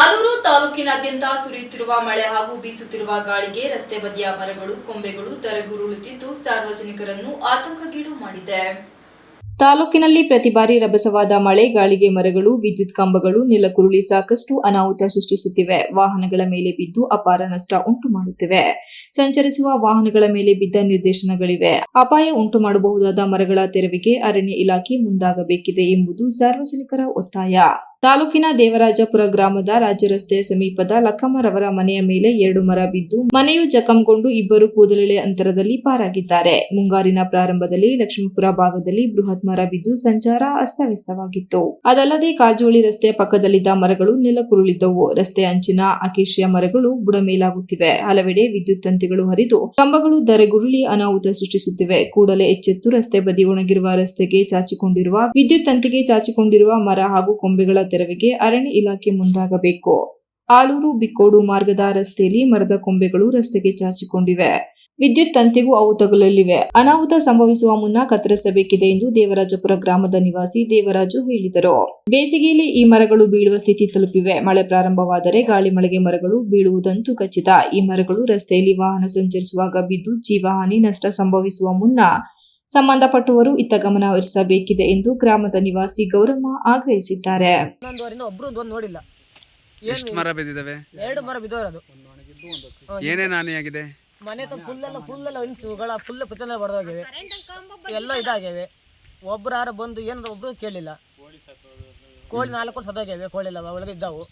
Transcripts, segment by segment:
ಆಲೂರು ತಾಲೂಕಿನಾದ್ಯಂತ ಸುರಿಯುತ್ತಿರುವ ಮಳೆ ಹಾಗೂ ಬೀಸುತ್ತಿರುವ ಗಾಳಿಗೆ ರಸ್ತೆ ಬದಿಯ ಮರಗಳು, ಕೊಂಬೆಗಳು ತರಗುರುಳುತ್ತಿದ್ದು ಸಾರ್ವಜನಿಕರನ್ನು ಆತಂಕಗೀಡು ಮಾಡಿದೆ. ತಾಲೂಕಿನಲ್ಲಿ ಪ್ರತಿ ಬಾರಿ ರಭಸವಾದ ಮಳೆ, ಗಾಳಿಗೆ ಮರಗಳು, ವಿದ್ಯುತ್ ಕಂಬಗಳು, ನೆಲಕುರುಳಿ ಸಾಕಷ್ಟು ಅನಾಹುತ ಸೃಷ್ಟಿಸುತ್ತಿವೆ. ವಾಹನಗಳ ಮೇಲೆ ಬಿದ್ದು ಅಪಾರ ನಷ್ಟ ಉಂಟು ಮಾಡುತ್ತಿವೆ. ಸಂಚರಿಸುವ ವಾಹನಗಳ ಮೇಲೆ ಬಿದ್ದ ನಿರ್ದೇಶನಗಳಿವೆ. ಅಪಾಯ ಉಂಟು ಮಾಡಬಹುದಾದ ಮರಗಳ ತೆರವಿಗೆ ಅರಣ್ಯ ಇಲಾಖೆ ಮುಂದಾಗಬೇಕಿದೆ ಎಂಬುದು ಸಾರ್ವಜನಿಕರ ಒತ್ತಾಯ. ತಾಲೂಕಿನ ದೇವರಾಜಪುರ ಗ್ರಾಮದ ರಾಜ್ಯ ರಸ್ತೆಯ ಸಮೀಪದ ಲಕ್ಕಮ್ಮರವರ ಮನೆಯ ಮೇಲೆ ಎರಡು ಮರ ಬಿದ್ದು ಮನೆಯು ಜಖಂಗೊಂಡು ಇಬ್ಬರು ಕೂದಲೆಳೆ ಅಂತರದಲ್ಲಿ ಪಾರಾಗಿದ್ದಾರೆ. ಮುಂಗಾರಿನ ಪ್ರಾರಂಭದಲ್ಲಿ ಲಕ್ಷ್ಮೀಪುರ ಭಾಗದಲ್ಲಿ ಬೃಹತ್ ಮರ ಬಿದ್ದು ಸಂಚಾರ ಅಸ್ತವ್ಯಸ್ತವಾಗಿತ್ತು. ಅದಲ್ಲದೆ ಕಾಜೋಳಿ ರಸ್ತೆಯ ಪಕ್ಕದಲ್ಲಿದ್ದ ಮರಗಳು ನೆಲಕುರುಳಿದ್ದವು. ರಸ್ತೆ ಅಂಚಿನ ಅಕೇಶಿಯ ಮರಗಳು ಬುಡಮೇಲಾಗುತ್ತಿವೆ. ಹಲವೆಡೆ ವಿದ್ಯುತ್ ತಂತಿಗಳು ಹರಿದು ಕಂಬಗಳು ಧರೆಗುರುಳಿ ಅನಾಹುತ ಸೃಷ್ಟಿಸುತ್ತಿವೆ. ಕೂಡಲೇ ಎಚ್ಚೆತ್ತು ರಸ್ತೆ ಬದಿ ಒಣಗಿರುವ ರಸ್ತೆಗೆ ಚಾಚಿಕೊಂಡಿರುವ ವಿದ್ಯುತ್ ತಂತಿಗೆ ಚಾಚಿಕೊಂಡಿರುವ ಮರ ಹಾಗೂ ಕೊಂಬೆಗಳ ತೆರವಿಗೆ ಅರಣ್ಯ ಇಲಾಖೆ ಮುಂದಾಗಬೇಕು. ಆಲೂರು, ಬಿಕ್ಕೋಡು ಮಾರ್ಗದ ರಸ್ತೆಯಲ್ಲಿ ಮರದ ಕೊಂಬೆಗಳು ರಸ್ತೆಗೆ ಚಾಚಿಕೊಂಡಿವೆ. ವಿದ್ಯುತ್ ತಂತಿಗೂ ಅವು ತಗುಲಲಿವೆ. ಅನಾಹುತ ಸಂಭವಿಸುವ ಮುನ್ನ ಕತ್ತರಿಸಬೇಕಿದೆ ಎಂದು ದೇವರಾಜಪುರ ಗ್ರಾಮದ ನಿವಾಸಿ ದೇವರಾಜು ಹೇಳಿದರು. ಬೇಸಿಗೆಯಲ್ಲಿ ಈ ಮರಗಳು ಬೀಳುವ ಸ್ಥಿತಿ ತಲುಪಿವೆ. ಮಳೆ ಪ್ರಾರಂಭವಾದರೆ ಗಾಳಿ ಮಳೆಗೆ ಮರಗಳು ಬೀಳುವುದಂತೂ ಖಚಿತ. ಈ ಮರಗಳು ರಸ್ತೆಯಲ್ಲಿ ವಾಹನ ಸಂಚರಿಸುವಾಗ ಬಿದ್ದು ಜೀವಹಾನಿ ನಷ್ಟ ಸಂಭವಿಸುವ ಮುನ್ನ ಸಂಬಂಧಪಟ್ಟವರು ಇತ್ತ ಗಮನ ಹರಿಸಬೇಕಿದೆ ಎಂದು ಗ್ರಾಮದ ನಿವಾಸಿ ಗೌರಮ್ಮ ಆಗ್ರಹಿಸಿದ್ದಾರೆ. ಇನ್ನೊಂದುವರಿಂದ ಒಬ್ರು ಒಂದು ನೋಡಿಲ್ಲ. ಎಷ್ಟು ಮರ ಎರಡು ಮರ ಬಿದ್ದೋರದು ಏನೇನು ಹಾನಿಯಾಗಿದೆ? ಮನೆ ಫುಲ್ಲೆಲ್ಲ ಫುಲ್ಲೆಲ್ಲ ಇಂಚುಗಳ ಫುಲ್ ಪುತ್ತಲ ಬಡ್ದೋಗಿವೆ ಎಲ್ಲ ಇದಾಗಿವೆ ಒಬ್ರು ಯಾರು ಬಂದು ಏನು ಒಬ್ರು ಕೇಳಿಲ್ಲ. ಕೋಳಿ ನಾಲ್ಕು ಸದೋಗ್ಯವೆ ಕೋಳಿ ಎಲ್ಲ ಒಳಗೆ ಇದ್ದಾವು.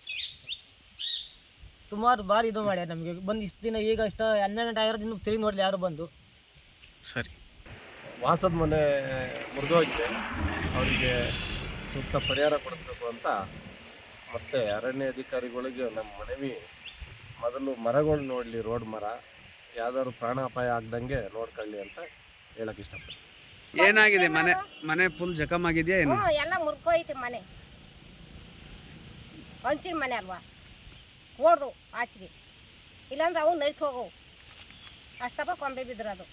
ಸುಮಾರು ಬಾರಿ ಇದು ಮಾಡ್ಯಾರ ನಮಗೆ. ಬಂದು ಇಷ್ಟು ದಿನ ಈಗ ಇಷ್ಟ ಹನ್ನೆರಡು ಗಂಟೆ ಆಗಿರೋದು ಇನ್ನೂ ತಿರುಗಿ ನೋಡಲಿ ಯಾರು ಬಂದು. ಸರಿ. ವಾಸದ ಮನೆ ಮುರಿದೋಗಿದೆ ಅವರಿಗೆ ಸೂಕ್ತ ಪರಿಹಾರ ಕೊಡಿಸ್ಬೇಕು ಅಂತ ಮತ್ತು ಅರಣ್ಯ ಅಧಿಕಾರಿಗಳಿಗೆ ನಮ್ಮ ಮನವಿ. ಮೊದಲು ಮರಗಳು ನೋಡಲಿ ರೋಡ್ ಮರ. ಯಾವ್ದಾದ್ರು ಪ್ರಾಣಾಪಾಯ ಆಗ್ದಂಗೆ ನೋಡ್ಕೊಳ್ಳಿ ಅಂತ ಹೇಳಕ್ಕೆ ಇಷ್ಟಪಡ್ತೀನಿ. ಏನಾಗಿದೆ? ಮನೆ ಮನೆ ಫುಲ್ ಜಖಮ್ ಆಗಿದೆಯಾ ಏನು? ಹ್ಞೂ ಎಲ್ಲ ಮುರ್ಕೋಯ್ತು ಮನೆ. ಹಂಚಿನ ಮನೆ ಅಲ್ವಾ? ಓಡ್ದು ಆಚೆಗೆ. ಇಲ್ಲಾಂದ್ರೆ ಅವು ನೈಟ್ ಹೋಗವು ಅಷ್ಟಪ್ಪ ಕೊಂಬೆ ಬಿದ್ದಿರೋದು.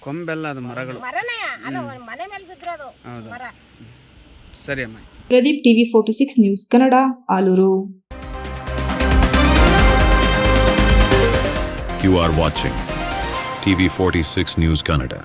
ಕೊಂಬೆಲ್ಲ ಅದು ಮರಗಳು. ಹೌದು ಅಲ್ಲ ಒಂದ್ ಮನೆ ಮೇಲೆ ಬಿದ್ದಿರೋದು ಹೌದಾ. ಮರ. ಸರಿ ಅಮ್ಮ. Pradeep TV forty six news Kannada Alur. You are watching TV46 News Canada.